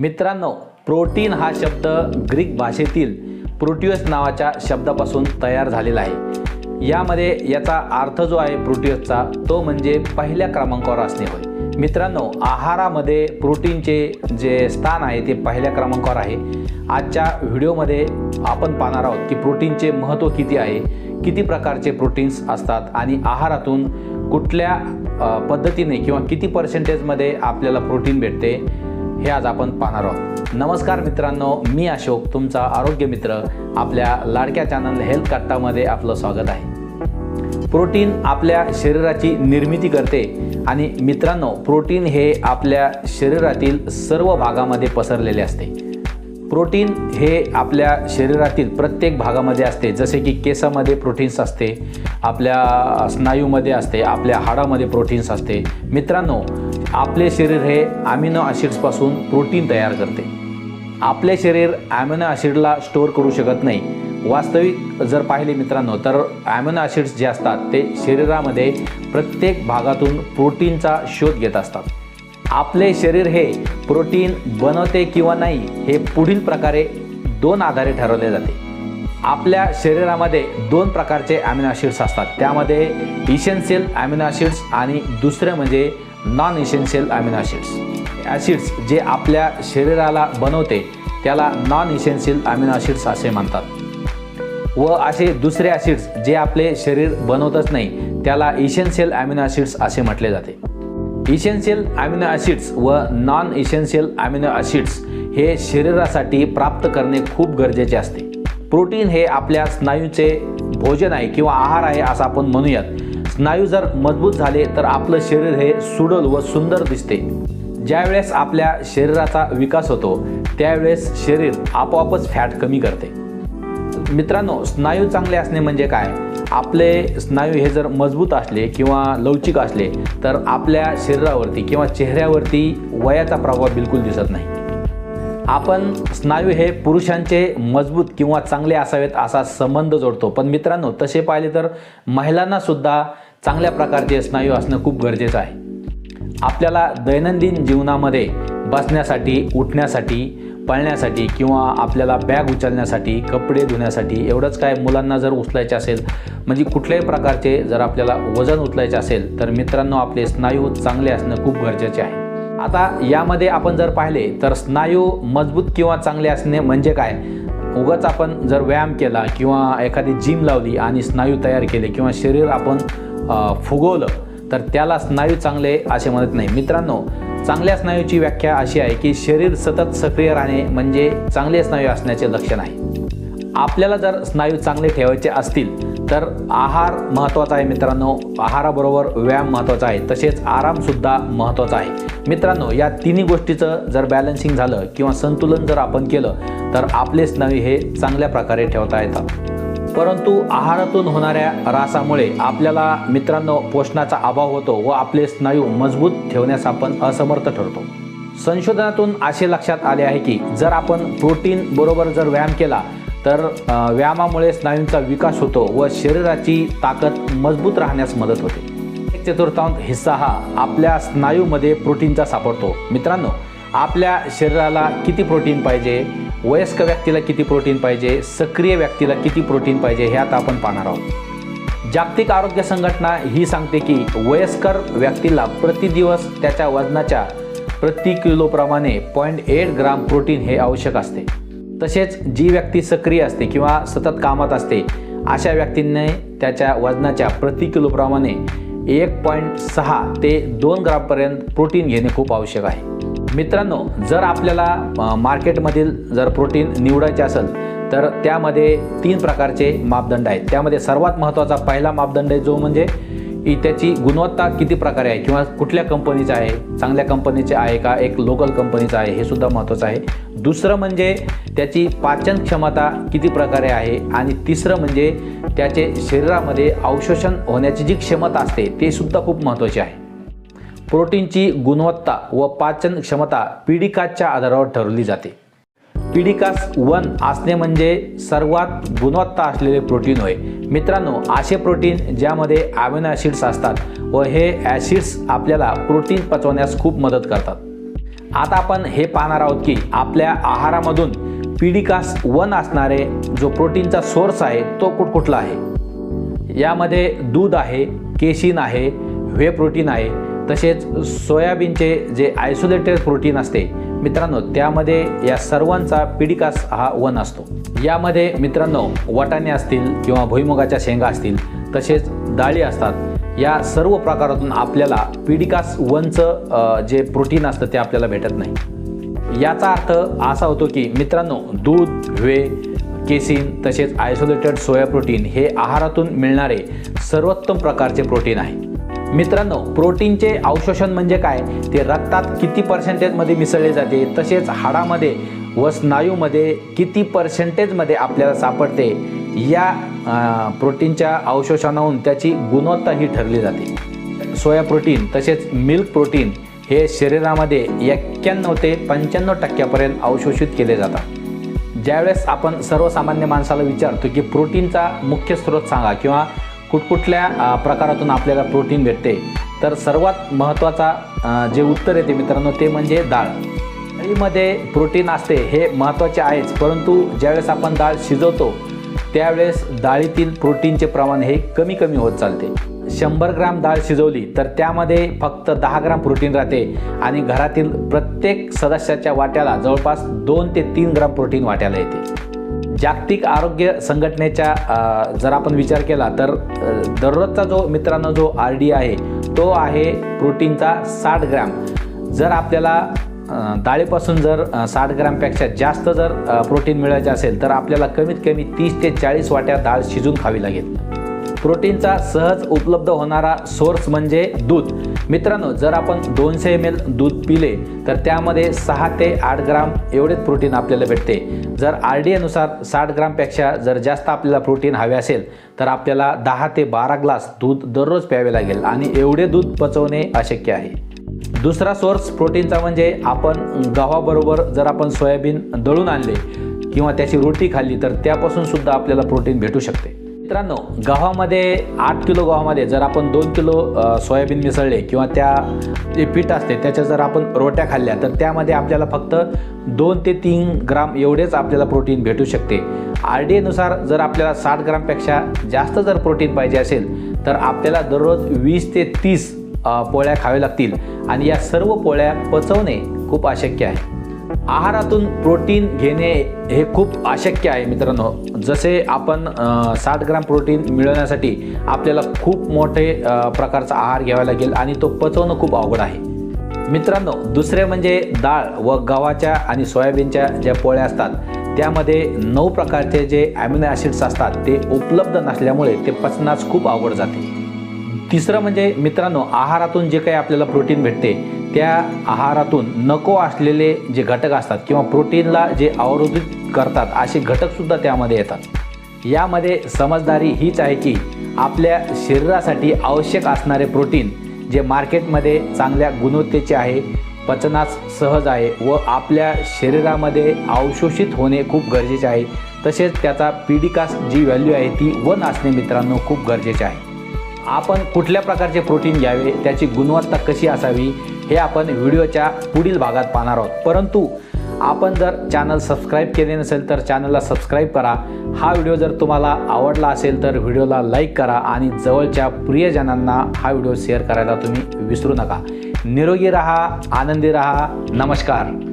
मित्रांनो प्रोटीन हा शब्द ग्रीक भाषेतील प्रोटियस नावाच्या शब्दापासून तयार झालेला आहे. यामध्ये याचा अर्थ जो आहे प्रोटियसचा तो म्हणजे पहिल्या क्रमांकावर असणे होय. मित्रांनो आहारामध्ये प्रोटीनचे जे स्थान आहे ते पहिल्या क्रमांकावर आहे. आजच्या व्हिडिओमध्ये आपण पाहणार आहोत की प्रोटीनचे महत्त्व किती आहे किती प्रकारचे प्रोटीन्स असतात आणि आहारातून कुठल्या पद्धतीने किंवा किती पर्सेंटेजमध्ये आपल्याला प्रोटीन भेटते हे आज आपण पाहणार आहोत. नमस्कार मित्रांनो मी अशोक तुमचा आरोग्य मित्र. आपल्या लाडक्या चॅनल हेल्थ कट्टामध्ये आपलं स्वागत आहे. प्रोटीन आपल्या शरीराची निर्मिती करते आणि मित्रांनो प्रोटीन हे आपल्या शरीरातील सर्व भागामध्ये पसरलेले असते. प्रोटीन हे आपल्या शरीरातील प्रत्येक भागामध्ये असते. जसे की केसामध्ये प्रोटीन्स असते आपल्या स्नायूमध्ये असते आपल्या हाडामध्ये प्रोटीन्स असते. मित्रांनो आपले शरीर हे ॲमिनो ॲसिड्सपासून प्रोटीन तयार करते. आपले शरीर ॲमिनो ॲसिडला स्टोअर करू शकत नाही. वास्तविक जर पाहिले मित्रांनो तर ॲमिनो ॲसिड्स जे असतात ते शरीरामध्ये प्रत्येक भागातून प्रोटीनचा शोध घेत असतात. आपले शरीर हे प्रोटीन बनवते किंवा नाही हे पुढील प्रकारे दोन आधारे ठरवले जाते. आपल्या शरीरामध्ये दोन प्रकारचे ॲमिनो ॲसिड्स असतात. त्यामध्ये इसेन्शियल ॲमिनो ॲसिड्स आणि दुसरे म्हणजे non essential amino acids acids जे आपल्या शरीराला बनवते त्याला नॉन इसेन्शियल ॲमिनो ॲसिड्स असे म्हणतात. व असे दुसरे ॲसिड्स जे आपले शरीर बनवतच नाही त्याला इसेन्शियल ॲमिनो ॲसिड्स असे म्हटले जाते. इसेन्शियल ॲमिनो ॲसिड्स व नॉन इसेन्शियल ॲमिनो ॲसिड्स हे शरीरासाठी प्राप्त करणे खूप गरजेचे असते. प्रोटीन हे आपल्या स्नायूचे भोजन आहे किंवा आहार आहे असं आपण म्हणूयात. स्नायू जर मजबूत झाले तर आपलं शरीर हे सुडल व सुंदर दिसते. ज्यावेळेस आपल्या शरीराचा विकास होतो त्यावेळेस शरीर आपोआपच फॅट कमी करते. मित्रांनो स्नायू चांगले असणे म्हणजे काय? आपले स्नायू हे जर मजबूत असले किंवा लवचिक असले तर आपल्या शरीरावरती किंवा चेहऱ्यावरती वयाचा प्रभाव बिलकुल दिसत नाही. आपण स्नायू हे पुरुषांचे मजबूत किंवा चांगले असावेत असा संबंध जोडतो. पण मित्रांनो तसे पाहिले तर महिलांनासुद्धा चांगल्या प्रकारचे स्नायू असणं खूप गरजेचं आहे. आपल्याला दैनंदिन जीवनामध्ये बसण्यासाठी उठण्यासाठी पळण्यासाठी किंवा आपल्याला बॅग उचलण्यासाठी कपडे धुण्यासाठी एवढंच काय मुलांना जर उचलायचे असेल म्हणजे कुठल्याही प्रकारचे जर आपल्याला वजन उचलायचे असेल तर मित्रांनो आपले स्नायू चांगले असणं खूप गरजेचे आहे. आता यामध्ये आपण जर पाहिले तर स्नायू मजबूत किंवा चांगले असणे म्हणजे काय? उगाच आपण जर व्यायाम केला किंवा एखादी जिम लावली आणि स्नायू तयार केले किंवा शरीर आपण फुगवलं तर त्याला स्नायू चांगले असे म्हणत नाही. मित्रांनो चांगल्या स्नायूची व्याख्या अशी आहे की शरीर सतत सक्रिय राहणे म्हणजे चांगले स्नायू असण्याचे लक्षण आहे. आपल्याला जर स्नायू चांगले ठेवायचे असतील तर आहार महत्त्वाचा आहे मित्रांनो. आहाराबरोबर व्यायाम महत्त्वाचा आहे. तसेच आरामसुद्धा महत्त्वाचा आहे. मित्रांनो या तिन्ही गोष्टीचं जर बॅलन्सिंग झालं किंवा संतुलन जर आपण केलं तर आपले स्नायू हे चांगल्या प्रकारे ठेवता येतात. परंतु आहारातून होणाऱ्या रासामुळे आपल्याला मित्रांनो पोषणाचा अभाव होतो व आपले स्नायू मजबूत ठेवण्यास आपण असमर्थ ठरतो. संशोधनातून असे लक्षात आले आहे की जर आपण प्रोटीन बरोबर जर व्यायाम केला तर व्यायामामुळे स्नायूंचा विकास होतो व शरीराची ताकद मजबूत राहण्यास मदत होते. एक चतुर्थांश हिस्सा हा आपल्या स्नायूमध्ये प्रोटीनचा सापडतो. मित्रांनो आपल्या शरीराला किती प्रोटीन पाहिजे? वयस्क व्यक्तीला किती प्रोटीन पाहिजे सक्रिय व्यक्तीला किती प्रोटीन पाहिजे हे आता आपण पाहणार आहोत. जागतिक आरोग्य संघटना ही सांगते की वयस्कर व्यक्तीला प्रतिदिवस त्याच्या वजनाच्या प्रति किलोप्रमाणे पॉईंट एट ग्राम प्रोटीन हे आवश्यक असते. तसेच जी व्यक्ती सक्रिय असते किंवा सतत कामात असते अशा व्यक्तींनी त्याच्या वजनाच्या प्रति किलोप्रमाणे एक पॉईंट सहा ते दोन ग्रामपर्यंत प्रोटीन घेणे खूप आवश्यक आहे. मित्रांनो जर आपल्याला मार्केटमधील जर प्रोटीन निवडायचे असेल तर त्यामध्ये तीन प्रकारचे मापदंड आहेत. त्यामध्ये सर्वात महत्त्वाचा पहिला मापदंड आहे जो म्हणजे की त्याची गुणवत्ता किती प्रकारे आहे किंवा कुठल्या कंपनीचं आहे चांगल्या कंपनीचे आहे का एक लोकल कंपनीचं आहे हे सुद्धा महत्त्वाचं आहे. दुसरं म्हणजे त्याची पाचन क्षमता किती प्रकारे आहे आणि तिसरं म्हणजे त्याचे शरीरामध्ये अवशोषण होण्याची जी क्षमता असते ते सुद्धा खूप महत्त्वाची आहे. प्रोटीनची गुणवत्ता व पाचन क्षमता पिडिकाच्या आधारावर ठरवली जाते. पिडिकास वन असणे म्हणजे सर्वात गुणवत्ता असलेले प्रोटीन होय. मित्रांनो असे प्रोटीन ज्यामध्ये ॲमिनो ॲसिड्स असतात व हे ॲसिड्स आपल्याला प्रोटीन पचवण्यास खूप मदत करतात. आता आपण हे पाहणार आहोत की आपल्या आहारामधून पीडिकास वन असणारे जो प्रोटीनचा सोर्स आहे तो कुठकुठला आहे? यामध्ये दूध आहे केशिन आहे व्हे प्रोटीन आहे तसेच सोयाबीनचे जे आयसोलेटेड प्रोटीन असते मित्रांनो त्यामध्ये या सर्वांचा पिडिकास हा वन असतो. यामध्ये मित्रांनो वाटाणे असतील किंवा भुईमुगाच्या शेंगा असतील तसेच डाळी असतात या सर्व प्रकारातून आपल्याला पिडिकास वनचं जे प्रोटीन असतं ते आपल्याला भेटत नाही. याचा अर्थ असा होतो की मित्रांनो दूध व्हे केसिन तसेच आयसोलेटेड सोया प्रोटीन हे आहारातून मिळणारे सर्वोत्तम प्रकारचे प्रोटीन आहे. मित्रांनो प्रोटीनचे अवशोषण म्हणजे काय? ते रक्तात किती पर्सेंटेजमध्ये मिसळले जाते? तसेच हाडामध्ये व स्नायूमध्ये किती पर्सेंटेजमध्ये आपल्याला सापडते? या प्रोटीनच्या अवशोषणाहून त्याची गुणवत्ता ही ठरली जाते. सोया प्रोटीन तसेच मिल्क प्रोटीन हे शरीरामध्ये एक्क्याण्णव ते पंच्याण्णव टक्क्यापर्यंत अवशोषित केले जातात. ज्यावेळेस आपण सर्वसामान्य माणसाला विचारतो की प्रोटीनचा मुख्य स्रोत सांगा किंवा कुठकुठल्या प्रकारातून आपल्याला प्रोटीन भेटते. तर सर्वात महत्त्वाचा जे उत्तर येते मित्रांनो ते म्हणजे डाळ. डाळीमध्ये प्रोटीन असते हे महत्त्वाचे आहेच. परंतु ज्यावेळेस आपण डाळ शिजवतो त्यावेळेस डाळीतील प्रोटीनचे प्रमाण हे कमी कमी होत चालते. शंभर ग्राम डाळ शिजवली तर त्यामध्ये फक्त दहा ग्राम प्रोटीन राहते आणि घरातील प्रत्येक सदस्याच्या वाट्याला जवळपास दोन ते तीन ग्राम प्रोटीन वाट्याला येते. जागतिक आरोग्य संघटनेच्या जर आपण विचार केला तर दररोजचा जो मित्रांनो जो आर डी आहे तो आहे प्रोटीनचा साठ ग्रॅम. जर आपल्याला डाळीपासून जर साठ ग्रॅमपेक्षा जास्त जर प्रोटीन मिळायचे असेल तर आपल्याला कमीत कमी तीस ते चाळीस वाट्या डाळ शिजून खावी लागेल. प्रोटीनचा सहज उपलब्ध होणारा सोर्स म्हणजे दूध. मित्रांनो जर आपण दोनशे एम एल दूध पिले तर त्यामध्ये सहा ते आठ ग्राम एवढेच प्रोटीन आपल्याला भेटते. जर आर डी एनुसार साठ ग्रामपेक्षा जर जास्त आपल्याला प्रोटीन हवे असेल तर आपल्याला दहा ते बारा ग्लास दूध दररोज प्यावे लागेल आणि एवढे दूध पचवणे अशक्य आहे. दुसरा सोर्स प्रोटीनचा म्हणजे आपण गव्हाबरोबर जर आपण सोयाबीन दळून आणले किंवा त्याची रोटी खाल्ली तर त्यापासून सुद्धा आपल्याला प्रोटीन भेटू शकते. मित्रांनो गव्हामध्ये आठ किलो गव्हामध्ये जर आपण दोन किलो सोयाबीन मिसळले किंवा त्या जे पीठ असते त्याच्या जर आपण रोट्या खाल्ल्या तर त्यामध्ये आपल्याला फक्त दोन ते तीन ग्राम एवढेच आपल्याला प्रोटीन भेटू शकते. आर डी एनुसार जर आपल्याला साठ ग्रामपेक्षा जास्त जर प्रोटीन पाहिजे असेल तर आपल्याला दररोज वीस ते तीस पोळ्या खाव्या लागतील. आणि या सर्व पोळ्या पचवणे खूप अशक्य आहे. आहारातून प्रोटीन घेणे हे खूप अशक्य आहे मित्रांनो. जसे आपण साठ ग्राम प्रोटीन मिळवण्यासाठी आपल्याला खूप मोठे प्रकारचा आहार घ्यावा लागेल आणि तो पचवणं खूप अवघड आहे. मित्रांनो दुसरे म्हणजे डाळ व गव्हाच्या आणि सोयाबीनच्या ज्या पोळ्या असतात त्यामध्ये नऊ प्रकारचे जे ॲमिनो ॲसिड्स असतात ते उपलब्ध नसल्यामुळे ते पचनास खूप अवघड जाते. तिसरं म्हणजे मित्रांनो आहारातून जे काही आपल्याला प्रोटीन भेटते त्या आहारातून नको असलेले जे घटक असतात किंवा प्रोटीनला जे अवरोधित करतात असे घटकसुद्धा त्यामध्ये येतात. यामध्ये समजदारी हीच आहे की आपल्या शरीरासाठी आवश्यक असणारे प्रोटीन जे मार्केटमध्ये चांगल्या गुणवत्तेचे आहे पचनास सहज आहे व आपल्या शरीरामध्ये अवशोषित होणे खूप गरजेचे आहे. तसेच त्याचा पीडिकास जी व्हॅल्यू आहे ती वन असणे मित्रांनो खूप गरजेचे आहे. आपण कुठल्या प्रकारचे प्रोटीन घ्यावे त्याची गुणवत्ता कशी असावी हे आपण व्हिडिओच्या पुढील भागात पाहणार आहोत. परंतु आपण जर चॅनल सबस्क्राईब केले नसेल तर चॅनलला सबस्क्राईब करा. हा व्हिडिओ जर तुम्हाला आवडला असेल तर व्हिडिओला लाईक करा आणि जवळच्या प्रियजनांना हा व्हिडिओ शेअर करायला तुम्ही विसरू नका. निरोगी रहा आनंदी रहा. नमस्कार.